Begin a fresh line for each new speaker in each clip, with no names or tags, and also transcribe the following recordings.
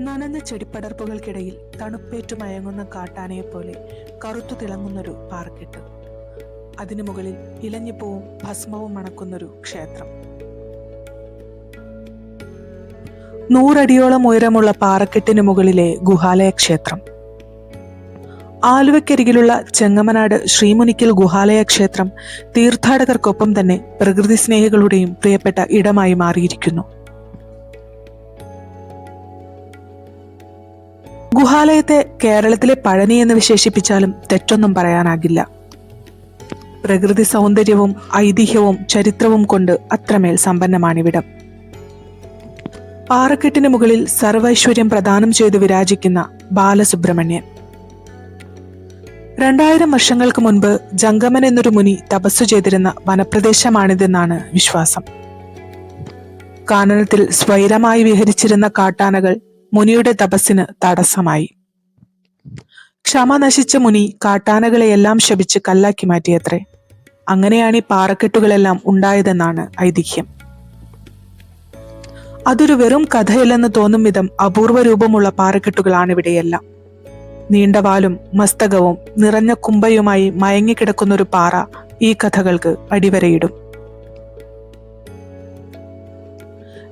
നനഞ്ഞ ചെടിപ്പടർപ്പുകൾക്കിടയിൽ തണുപ്പേറ്റു മയങ്ങുന്ന കാട്ടാനയെപ്പോലെ കറുത്തു തിളങ്ങുന്നൊരു പാർക്കെട്ട്. അതിനു മുകളിൽ ഇലഞ്ഞിപ്പൂവും ഭസ്മവും മണക്കുന്നൊരു ക്ഷേത്രം. നൂറടിയോളം ഉയരമുള്ള പാറക്കെട്ടിനു മുകളിലെ ഗുഹാലയ ക്ഷേത്രം. ആലുവക്കരികിലുള്ള ചെങ്ങമനാട് ശ്രീമുനിക്കൽ ഗുഹാലയ ക്ഷേത്രം തീർത്ഥാടകർക്കൊപ്പം തന്നെ പ്രകൃതി സ്നേഹികളുടെയും പ്രിയപ്പെട്ട ഇടമായി മാറിയിരിക്കുന്നു. ഗുഹാലയത്തെ കേരളത്തിലെ പഴനി എന്ന് വിശേഷിപ്പിച്ചാലും തെറ്റൊന്നും പറയാനാകില്ല. പ്രകൃതി സൗന്ദര്യവും ഐതിഹ്യവും ചരിത്രവും കൊണ്ട് അത്രമേൽ സമ്പന്നമാണിവിടം. പാറക്കെട്ടിന് മുകളിൽ സർവൈശ്വര്യം പ്രദാനം ചെയ്ത് വിരാജിക്കുന്ന ബാലസുബ്രഹ്മണ്യൻ. രണ്ടായിരം വർഷങ്ങൾക്ക് മുൻപ് ജംഗമൻ എന്നൊരു മുനി തപസ്സു ചെയ്തിരുന്ന വനപ്രദേശമാണിതെന്നാണ് വിശ്വാസം. കാനനത്തിൽ സ്വൈരമായി വിഹരിച്ചിരുന്ന കാട്ടാനകൾ മുനിയുടെ തപസ്സിന് തടസ്സമായി. ക്ഷമ നശിച്ച മുനി കാട്ടാനകളെയെല്ലാം ശപിച്ച് കല്ലാക്കി മാറ്റിയത്രേ. അങ്ങനെയാണ് ഈ പാറക്കെട്ടുകളെല്ലാം ഉണ്ടായതെന്നാണ് ഐതിഹ്യം. അതൊരു വെറും കഥയല്ലെന്ന് തോന്നും വിധം അപൂർവ രൂപമുള്ള പാറക്കെട്ടുകളാണ് ഇവിടെയെല്ലാം. നീണ്ടവാലും മസ്തകവും നിറഞ്ഞ കുമ്പയുമായി മയങ്ങിക്കിടക്കുന്ന ഒരു പാറ ഈ കഥകൾക്ക് അടിവരയിടും.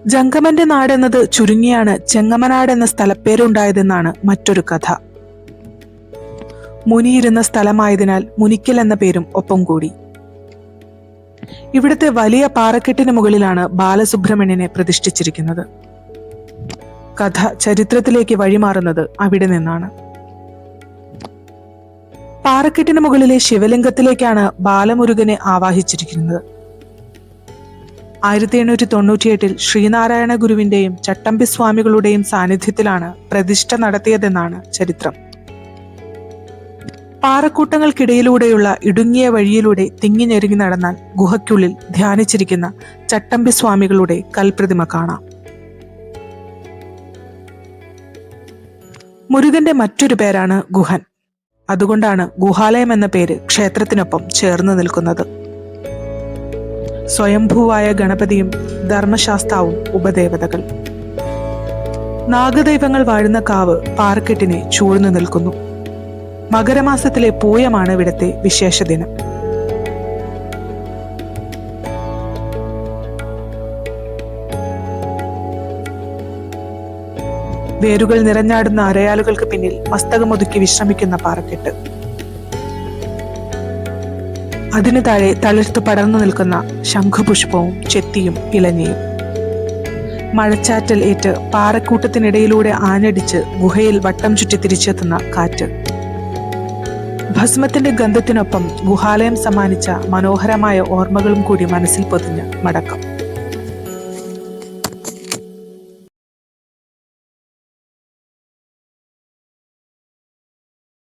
ജംഗമന്റെ നാടെന്നത് ചുരുങ്ങിയാണ് ചെങ്ങമനാട് എന്ന സ്ഥലപ്പേരുണ്ടായതെന്നാണ് മറ്റൊരു കഥ. മുനിയിരുന്ന സ്ഥലമായതിനാൽ മുനിക്കൽ എന്ന പേരും ഒപ്പം കൂടി. ഇവിടുത്തെ വലിയ പാറക്കെട്ടിന് മുകളിലാണ് ബാലസുബ്രഹ്മണ്യനെ പ്രതിഷ്ഠിച്ചിരിക്കുന്നത്. കഥ ചരിത്രത്തിലേക്ക് വഴിമാറുന്നത് അവിടെ നിന്നാണ്. പാറക്കെട്ടിന് മുകളിലെ ശിവലിംഗത്തിലേക്കാണ് ബാലമുരുകനെ ആവാഹിച്ചിരിക്കുന്നത്. ആയിരത്തി എണ്ണൂറ്റി തൊണ്ണൂറ്റിയെട്ടിൽ ശ്രീനാരായണ ഗുരുവിന്റെയും ചട്ടമ്പി സ്വാമികളുടെയും സാന്നിധ്യത്തിലാണ് പ്രതിഷ്ഠ നടത്തിയതെന്നാണ് ചരിത്രം. പാറക്കൂട്ടങ്ങൾക്കിടയിലൂടെയുള്ള ഇടുങ്ങിയ വഴിയിലൂടെ തിങ്ങി ഞെരുങ്ങി നടന്നാൽ ഗുഹയ്ക്കുള്ളിൽ ധ്യാനിച്ചിരിക്കുന്ന ചട്ടമ്പി സ്വാമികളുടെ കൽപ്രതിമ കാണാം. മുരുകന്റെ മറ്റൊരു പേരാണ് ഗുഹൻ. അതുകൊണ്ടാണ് ഗുഹാലയം എന്ന പേര് ക്ഷേത്രത്തിനൊപ്പം ചേർന്ന് നിൽക്കുന്നത്. സ്വയംഭൂവായ ഗണപതിയും ധർമ്മശാസ്താവും ഉപദേവതകൾ. നാഗദൈവങ്ങൾ വാഴുന്ന കാവ് പാറക്കെട്ടിനെ ചൂഴ്ന്നു നിൽക്കുന്നു. മകരമാസത്തിലെ പൂയമാണ് ഇവിടത്തെ വിശേഷ ദിനം വേരുകൾ നിറഞ്ഞാടുന്ന അരയാലുകൾക്ക് പിന്നിൽ മസ്തകമൊതുക്കി വിശ്രമിക്കുന്ന പാറക്കെട്ട്. അതിനു താഴെ തളിർത്ത് പടർന്നു നിൽക്കുന്ന ശംഖുപുഷ്പവും ചെത്തിയും ഇലഞ്ഞയും മഴച്ചാറ്റൽ ഏറ്റ് പാറക്കൂട്ടത്തിനിടയിലൂടെ ആഞ്ഞടിച്ച് ഗുഹയിൽ വട്ടം ചുറ്റി തിരിച്ചെത്തുന്ന കാറ്റ്. ഭസ്മത്തിന്റെ ഗന്ധത്തിനൊപ്പം ഗുഹാലയം സമ്മാനിച്ച മനോഹരമായ ഓർമ്മകളും കൂടി മനസ്സിൽ പൊതിഞ്ഞ് മടക്കം.